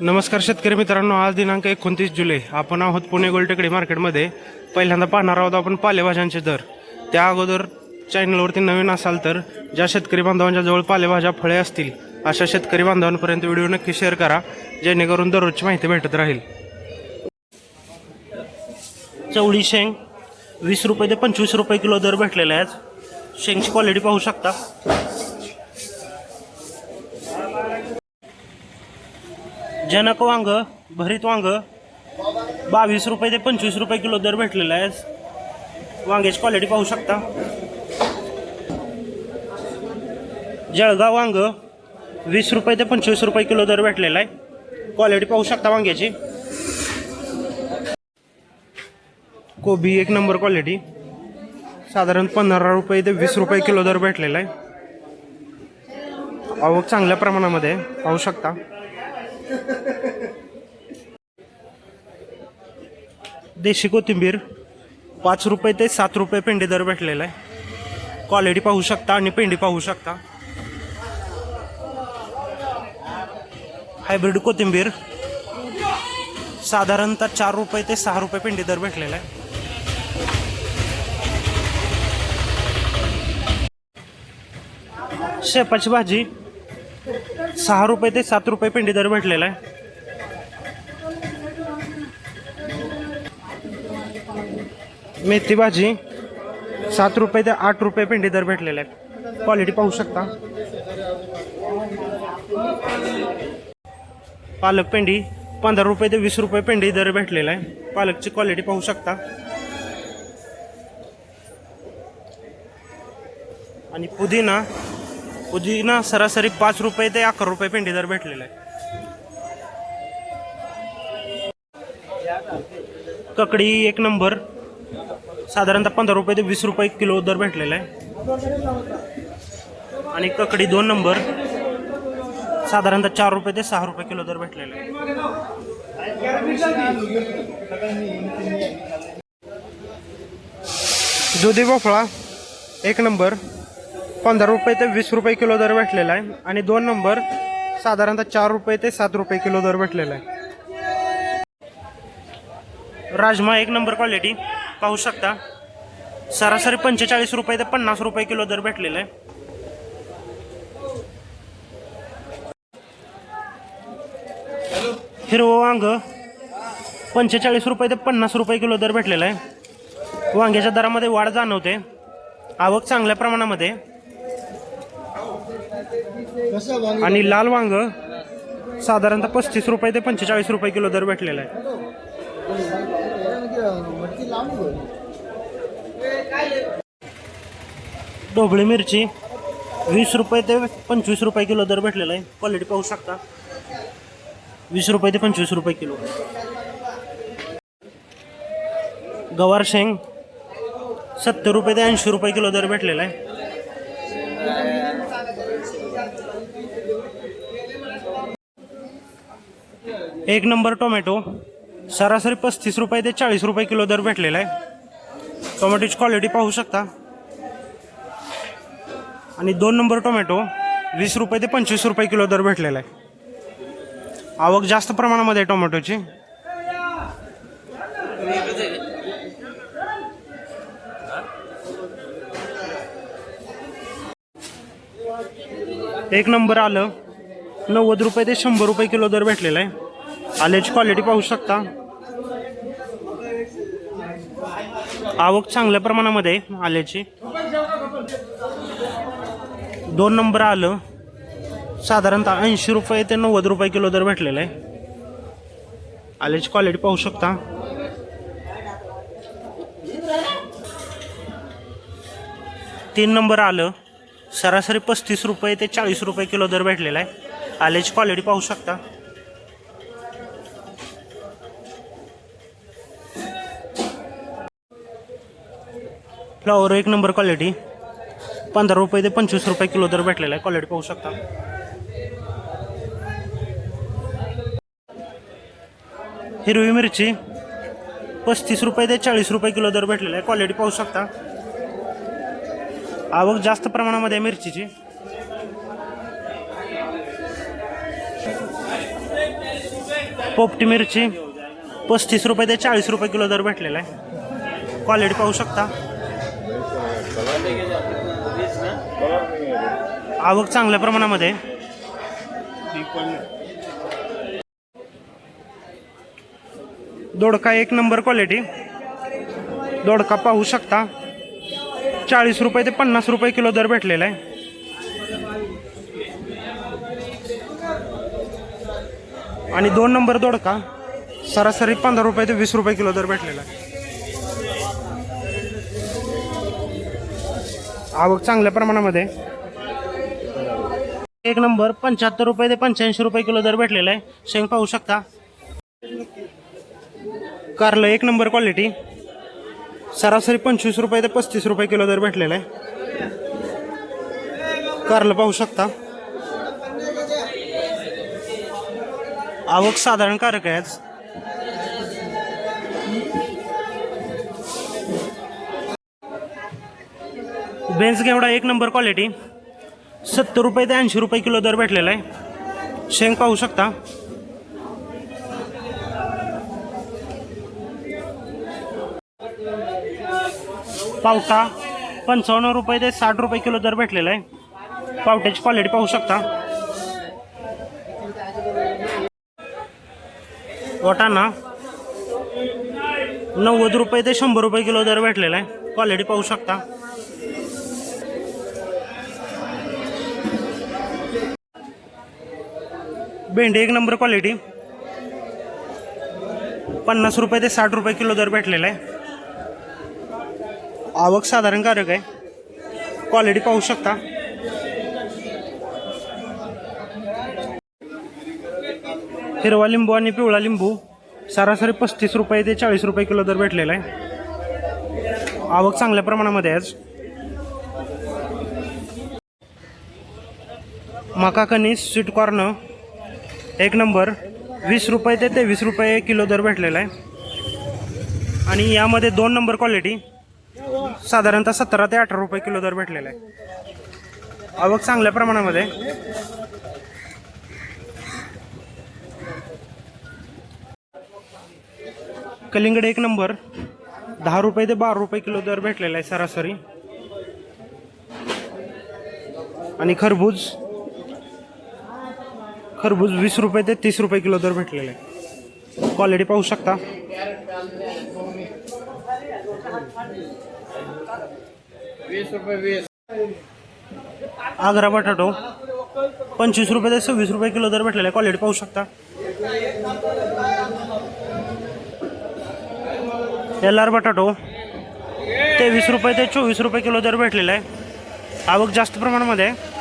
नमस्कार शेतकरी मित्रांनो आज दिनांक एकोणतीस जुलै. आपण आहोत पुणे गोलटेकडी मार्केटमध्ये. पहिल्यांदा पाहणार आहोत आपण पालेभाज्यांचे दर. त्या अगोदर चॅनलवरती नवीन असाल तर ज्या शेतकरी बांधवांच्या जवळ पालेभाज्या फळे असतील अशा शेतकरी बांधवांपर्यंत व्हिडिओ नक्की शेअर करा जेणेकरून दररोजची माहिती भेटत राहील. चवळी शेंग वीस रुपये ते पंचवीस रुपये किलो दर भेटलेला आहे शेंगची क्वालिटी पाहू शकता. जनक वांग भरीत वांग बावीस रुपये ते पंचवीस रुपये किलो दर भेटलेला आहे. वांग्याची क्वालिटी पाहू शकता. जळगाव वांग वीस रुपये ते पंचवीस रुपये किलो दर भेटलेला आहे. क्वालिटी पाहू शकता वांग्याची. कोबी एक नंबर क्वालिटी साधारण पंधरा रुपये ते वीस रुपये किलो दर भेटलेला आहे. आवक चांगल्या प्रमाणामध्ये पाहू शकता. देशी कोथिंबीर पाच रुपये ते सात रुपये पेंडी दर भेटलेला आहे. क्वालिटी पाहू शकता आणि पेंडी पाहू शकता. हायब्रिड कोथिंबीर साधारणतः चार रुपये ते सहा रुपये पेंडी दर भेटलेला आहे. शेपाची भाजी सहा रुपये ते सात रुपये पेंडी दर भेटलेला आहे. मेथी भाजी सात रुपये ते आठ रुपये पेंडी दर भेटलेला आहे. क्वालिटी पाहू शकता. पालक पेंडी पंधरा रुपये ते वीस रुपये पेंडी दर भेटलेला आहे. पालकची क्वालिटी पाहू शकता. आणि पुदिना पुदिना सरासरी पाच रुपये ते अकरा रुपये पेंडी दर भेटलेला आहे ककडी एक नंबर. साधारणतः पंधरा रुपये ते वीस रुपये किलो दर भेटलेला आहे. आणि ककडी दोन नंबर. साधारणतः चार रुपये ते सहा रुपये किलो दर भेटलेला आहे. दुधी भोपळा एक नंबर. पंधरा रुपये ते वीस रुपये किलो दर भेटलेला आहे. आणि दोन नंबर साधारणतः चार रुपये ते सात रुपये किलो दर भेटलेला आहे. राजमा एक नंबर क्वालिटी पाहू शकता. सरासरी पंचेचाळीस रुपये ते पन्नास रुपये किलो दर भेटलेला आहे. हिरवं वांग पंचेचाळीस रुपये ते पन्नास रुपये किलो दर भेटलेला आहे. वांग्याच्या दरामध्ये वाढ जाणवते. आवक चांगल्या प्रमाणामध्ये. आणि लाल वांग साधारणतः पस्तीस रुपये ते पंचेचाळीस रुपये किलो दर भेटलेला आहे. ढोबळी मिरची वीस रुपये ते पंचवीस रुपये किलो दर भेटलेला आहे. क्वालिटी पाहू शकता. वीस रुपये ते पंचवीस रुपये किलो. गवार शेंग सत्तर रुपये ते ऐंशी रुपये किलो दर भेटलेला आहे. एक नंबर टोमॅटो सरासरी पस्तीस रुपये ते चाळीस रुपये किलो दर भेटलेला आहे. टोमॅटोची क्वालिटी पाहू शकता. आणि दोन नंबर टोमॅटो वीस रुपये ते पंचवीस रुपये किलो दर भेटलेला आहे. आवक जास्त प्रमाणामध्ये आहे टोमॅटोची. एक नंबर आलं नव्वद रुपये ते शंभर रुपये किलो दर भेटलेला आहे. आल्याची क्वालिटी पाहू शकता. आवक चांगल्या प्रमाणामध्ये आल्याची दोन नंबर आलं. साधारणतः ऐंशी रुपये ते नव्वद रुपये किलो दर भेटलेलं आहे. आल्याची क्वालिटी पाहू शकता. तीन नंबर आलं. सरासरी पस्तीस रुपये ते चाळीस रुपये किलो दर भेटलेला आहे. आल्याची क्वालिटी पाहू शकता. फ्लॉवर एक नंबर क्वालिटी. पंधरा रुपये ते पंचवीस रुपये किलो दर भेटलेला आहे. क्वालिटी पाहू शकता. हिरवी मिरची पस्तीस रुपये ते चाळीस रुपये किलो दर भेटलेला आहे. क्वालिटी पाहू शकता. आवक जास्त प्रमाणामध्ये आहे मिरचीची. पोपटी मिरची पस्तीस रुपये ते चाळीस रुपये किलो दर भेटलेला आहे. क्वालिटी पाहू शकता. आवक चांगल्या प्रमाणामध्ये. दोडका एक नंबर क्वालिटी दोडका पाहू शकता. चाळीस रुपये ते पन्नास रुपये किलो दर भेटलेला आहे. आणि दोन नंबर दोडका सरासरी पंधरा रुपये ते वीस रुपये किलो दर भेटलेला आहे. आवक चांगल्या प्रमाणामध्ये. एक नंबर पंच्याहत्तर रुपये ते पंच्याऐंशी रुपये किलो दर भेटलेला आहे. शेंग पाहू शकता. कारलं एक नंबर क्वालिटी सरासरी पंचवीस रुपये ते पस्तीस रुपये किलो दर भेटलेला आहे. कारलं पाहू शकता. आवक साधारण कारक आहे बेन्स घेवडा एक नंबर क्वालिटी. सत्तर रुपये ते ऐंशी रुपये किलो दर भेटलेला आहे. शेंग पाहू शकता. पावटा पंचावन्न रुपये ते साठ रुपये किलो दर भेटलेला आहे. पावट्याची क्वालिटी पाहू शकता. वाटाणा नव्वद रुपये ते शंभर रुपये किलो दर भेटलेला आहे. क्वालिटी पाहू शकता. भेंडी एक नंबर क्वालिटी पन्नास रुपये ते साठ रुपये किलो दर भेटलेला आहे. आवक साधारण कारक आहे. क्वालिटी पाहू शकता. हिरवा लिंबू आणि पिवळा लिंबू सरासरी पस्तीस रुपये ते चाळीस रुपये किलो दर भेटलेला आहे. आवक चांगल्या प्रमाणामध्ये आज. मका कणीस स्वीट कॉर्न एक नंबर वीस रुपये ते तेवीस रुपये किलो दर भेटलेला आहे. आणि यामध्ये दोन नंबर क्वालिटी साधारणतः सतरा ते अठरा रुपये किलो दर भेटलेला आहे. आवक चांगल्या प्रमाणामध्ये. कलिंगड एक नंबर दहा रुपये ते बारा रुपये किलो दर भेटलेला आहे सरासरी. आणि खरबूज खरबूज वीस रुपये ते तीस रुपये किलो दर भेटलेला. क्वालिटी पाहू शकता. आग्रा बटाटो. पंचवीस रुपये ते सव्वीस रुपये किलो दर भेटलेला. आहे क्वालिटी पाहू शकता. एल आर बटाटो. तेवीस रुपये ते चोवीस रुपये किलो दर भेटलेला आहे. आवक जास्त प्रमाणामध्ये. आहे